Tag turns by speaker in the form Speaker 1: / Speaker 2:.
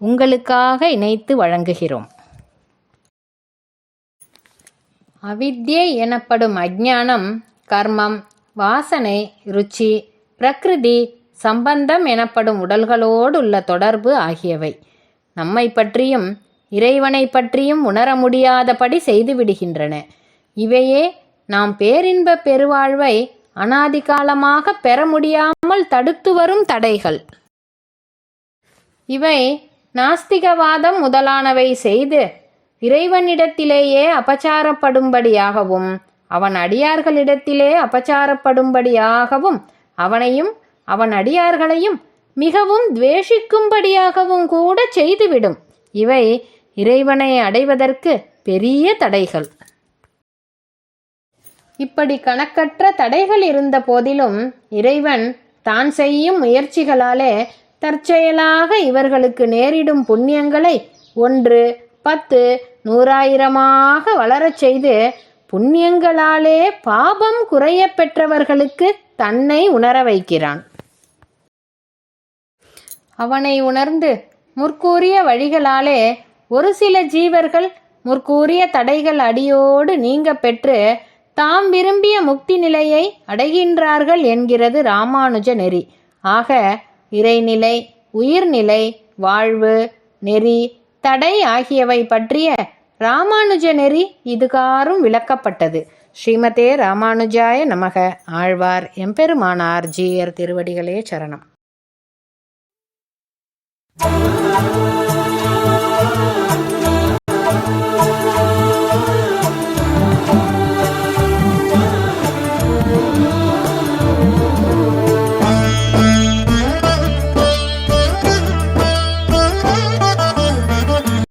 Speaker 1: உங்களுக்காக இணைத்து வழங்குகிறோம். அவித்யை எனப்படும் அஜ்ஞானம் கர்மம் வாசனை ருச்சி பிரகிருதி சம்பந்தம் எனப்படும் உடல்களோடு உள்ள தொடர்பு ஆகியவை. நம்மை பற்றியும் இறைவனை பற்றியும் உணர முடியாதபடி செய்துவிடுகின்றன. இவையே நாம் பேரின்ப பெருவாழ்வை அனாதிகாலமாக பெற முடியாமல் தடுத்து வரும் தடைகள். இவை நாஸ்திகவாதம் முதலானவை செய்து இறைவனிடத்திலேயே அபச்சாரப்படும்படியாகவும் அவன் அடியார்களிடத்திலே அபச்சாரப்படும்படியாகவும் அவனையும் அவன் அடியார்களையும் மிகவும் துவேஷிக்கும்படியாகவும் கூட செய்துவிடும். இவை இறைவனை அடைவதற்கு பெரிய தடைகள். இப்படி கணக்கற்ற தடைகள் இருந்த போதிலும் இறைவன் தான் செய்யும் முயற்சிகளாலே தற்செயலாக இவர்களுக்கு நேரிடும் புண்ணியங்களை ஒன்று பத்து நூறாயிரமாக வளரச் செய்து புண்ணியங்களாலே பாபம் குறைய பெற்றவர்களுக்கு தன்னை உணர வைக்கிறான். அவனை உணர்ந்து முற்கூறிய வழிகளாலே ஒரு சில ஜீவர்கள் முற்கூறிய தடைகள் அடியோடு நீங்க பெற்று தாம் விரும்பிய முக்தி நிலையை அடைகின்றார்கள் என்கிறது ராமானுஜ நெறி. ஆக இறைநிலை உயிர்நிலை வாழ்வு நெறி தடை ஆகியவை பற்றிய ராமானுஜ நெறி இதுகாரும் விளக்கப்பட்டது. ஸ்ரீமதே ராமானுஜாய நமக. ஆழ்வார் எம்பெருமானார் ஜீயர் திருவடிகளே சரணம்.